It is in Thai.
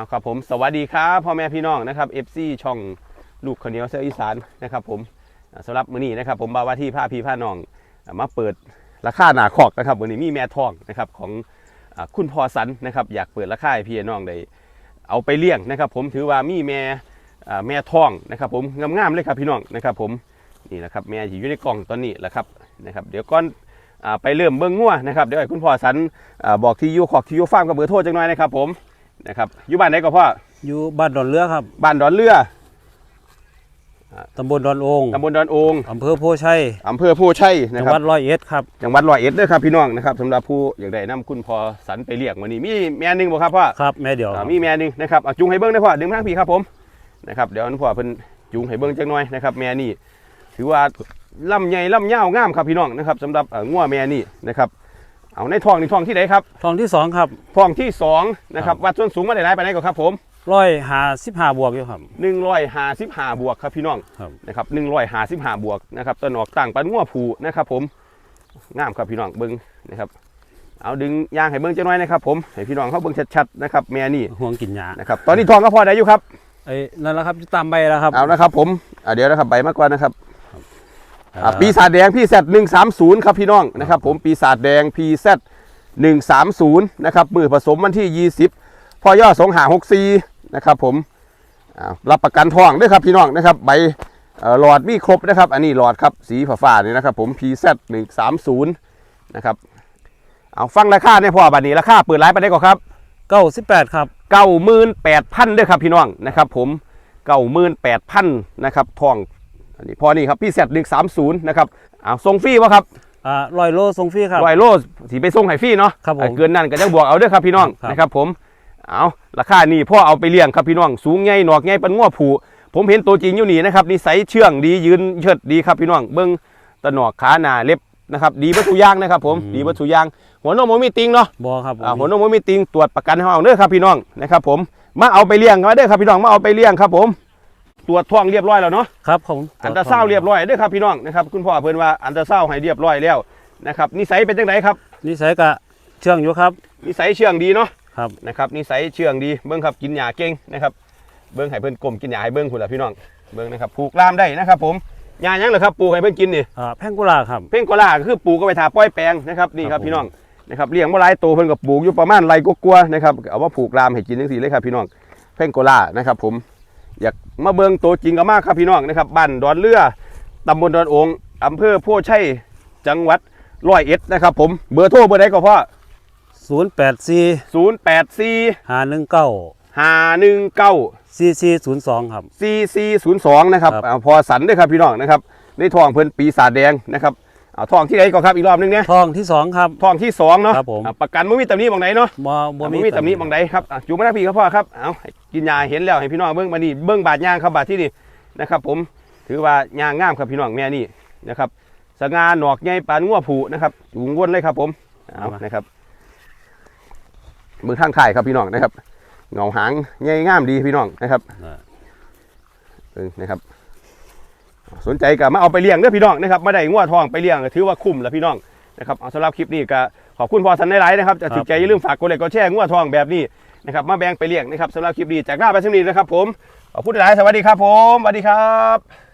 เอาครับผมสวัสดีครับพ่อแม่พี่น้องนะครับ FC ช่องลูกขเนียวเสืออีสานนะครับผมสำหรับมื้อนี้นะครับ ผมบาวาที่ผ้าพี่ผ้าน้องมาเปิดราคาหนาคอกนะครับมื้อนี้มีแม่ทองนะครับของคุณพ่อสันนะครับอยากเปิดราคาให้พี่น้องได้เอาไปเลี้ยงนะครับ ผมถือว่ามีแม่แม่ทองนะครับ ผมงามๆเลยครับพี่น้องนะครับ ผมนี่แหละครับแม่อยู่ในกล่องตอนนี้แหละครับนะครับ เดี๋ยวก่อนไปเริ่มเบิ้งงัวนะครับเดี๋ยวให้คุณพ่อสันอบอกที่ยูขอกที่ยูฟาร์มกับเบอร์โทรจังหน่อยนะครับผม นะครับอยู่บ้านไหนก็พ่ออยู่บ้านดอนเรือครับ บ้านดอนเรือตำบลดอนโองตำบลดอนโองอำเภอโพชัยอำเภอผู้ชัยนะจังครัหบวัดร้อยเอ็ดครับจังหวัดร้อยเอ็ดเด้อครับพี่น้องนะครับสำหรับผู้อยากได้นํคุณพ่อสันไปเลี้ยงวันนี้มีแม่หนึงบ่ครับพ่อครับแม่เดียวอ่ามีแม่หนึงนะครับเอาจุงให้เบิ้งได้อพ่อดึงมาทางพี่ครับผมนะครับเดี๋ยวอันพ่อเพิ่นจุงให้เบิ้งจักหน่อยนะครับแม่นี่ถือว่าลำใหญ่ลำยาวงามครับพี่น้องนะครับสำหรับเอ่องัวแม่นี่นะครับ เอาในท้องนี่ท้องที่ไหนครับทองที่สองครับท้องที่สองนะครับครับวัดส่วนสูงมาได้หลายไปไหนก็ครับผมร้อยหาสิบห้าบวกอยู่ครับ 155บวกครับพี่น้องครับ นะครับหนึ่งร้อยหาสิบห้าบวกนะครับต้นออกต่างปันงัวผูนะครับ ผมงามครับพี่น้องเบิ้งนะครับ เอาดึงยางให้เบิ้งจังน้อยนะครับผมให้พี่น้องเขาเบิ้งชัดๆนะครับแม่นี่ห่วงกินหยานะครับตอนนี้ทองก็พอได้อยู่ครับไอ้นั่นแหละครับอยู่ตามใบแล้วครับเอานะครับผมอะเดี๋ยวนะครับใบมากกว่านะครับอ่าอะ ปีศาจแดงพี่แซดหนึ่งสามศูนย์ครับพี่น้องนะครับผมปีศาจแดงพีแซดหนึ่งสามศูนย์นะครับมือผสมวันที่ยี่สิบพอย่อสองหาหกสี่นะครับผมอ่ารับประกันทองด้วยครับพี่น้องนะครับใบเอ่อหลอดมีครบนะครับ อันนี้หลอดครับสีฟ้าๆนี่นะครับผม PZ 1 3 0นะครับเอาฟังราคาเนี่ยพอบัดนี้ราคาเปิดร้านไปได้ก่อนครับเก้าสิบแปดครับ98,000ด้วยครับพี่น้องนะครับผม98,000นะครับทอง อันนี้พอนี่ครับ PZ 1 3 0นะครับเอาส่งฟรีวะครับอ่าร้อยโลทรงฟรีครับร้อยโลสีไปส่งให้ฟรีเนาะครับผมอะเกินนั่นก็ยังบวกเอาเด้อครับพี่น้องครับนะครับผมเอาราคานี่พ่อเอาไปเลี้ยงครับพี่น้องสูงใหญ่หนอกใหญ่เป็นง้อผูผมเห็นตัวจริงอยู่นี่นะครับนิสัยเชื่องดียืนเชิดดีครับพี่น้องเบิ้งตะหนอกขาหน้าเล็บนะครับดีวัตถุย่างนะครับผมดีวัตถุย่าง หัวนมบ่มีติงเนาะบอครับผมอ่าหัวนมบ่มีติงตรวจประกันให้เอาเด้อครับพี่น้องนะครับผมมาเอาไปเลี้ยงมาเด้อครับพี่น้องมาเอาไปเลี้ยงครับผม ตรวจท้องเรียบร้อยแล้วเนาะครับผมอันตราซาวด์เรียบร้อยเด้อครับพี่น้องนะครับคุณพ่อเพิ่นว่าอันตราซาวด์ให้เรียบร้อยแล้วนะครับนิสัยเป็นจังไดครับนิสัยกะเชื่องอยู่ครับนิสัยเชื่องดีเนาะครับนะครับนิสัยเชื่องดีเบิ้งครับกินหญ้าเก่งนะครับเบิ้งให้เพิ่นกลมกินหญ้าให้เบิ้งพุ่นล่ะพี่น้องเบิ้งนะครับปลูกลามได้นะครับ ผมหญ้าหยังเหรอครับปลูกให้เพิ่นกินนี่อ่าแพงกุลาครับเพ่งโกลาก็คือปลูกก็ไปทาป้อยแปลงนะครับนี่คครัรับบผมพี่น้องนะครับเลี้ยงบ่หลายโตวเพิ่นก็ปลูกอยู่ประมาณไรกลัวาๆนะครับเอามาปลูกลามให้กินจังซี่เลยครับพี่น้องเพ่งโกลานะครับผม อยากมาเบิ่งตัวจริงก็มากครับพี่น้องนะครับบ้านดอนเรือตำบลดอนองค์อำเภอโพชัยจังหวัดร้อยเอ็ดนะครับผมเบอร์โทรเบอร์ใดก็พ่อศูนย์แปดสี่084ห้าหนึ่งเก้า519สี่สี่ศูนย์สองครับ4402นะครับครับเอาพอสันด้วยครับพี่น้องนะครับในทองเพิ่นปีศาจแดงนะครับ เอาทองที่ไหนก็ครับอีกรอบนึงเนี่ยทองที่สองครับ ทองที่สองเนาะครับผม อะประกันไม่มีตำหนิบางไหนเนาะบอบ่บ่มีตำหนิบางไหนครับอะจูงมาหน้าพี่ครับพ่อครับเอาให้กินยาเห็นแล้วให้พี่น้องเบิ้งมานี่เบิ้งบาดยางครับบาดที่นี่นะครับผมถือว่ายางงามครับพี่น้องแม่นี่นะครับสง่าหนอกใหญ่ปานงัวผูนะครับจูงวนเลยครับผมเอานะครับมือข้างข่ายครับพี่น้องนะครับเงาหางใหญ่งามดีพี่น้องนะครับอ่าเออนะครับ สนใจก็มาเอาไปเลี้ยงเด้อพี่น้องนะครับมาได้งัวทองไปเลี้ยงก็ถือว่าคุ้มแล้วพี่น้องนะครับเอาสำหรับคลิปนี้ก็ขอบคุณพอสันได้หลายๆนะครับจะถูกใจอย่าลืมฝากกดไลค์กดแชร์งัวทองแบบนี้นะครับมาแบ่งไปเลี้ยงนะครับสำหรับคลิปนี้จากหน้าไปสำนีนะครับผมขอบคุณหลายสวัสดีครับผมสวัสดีครับ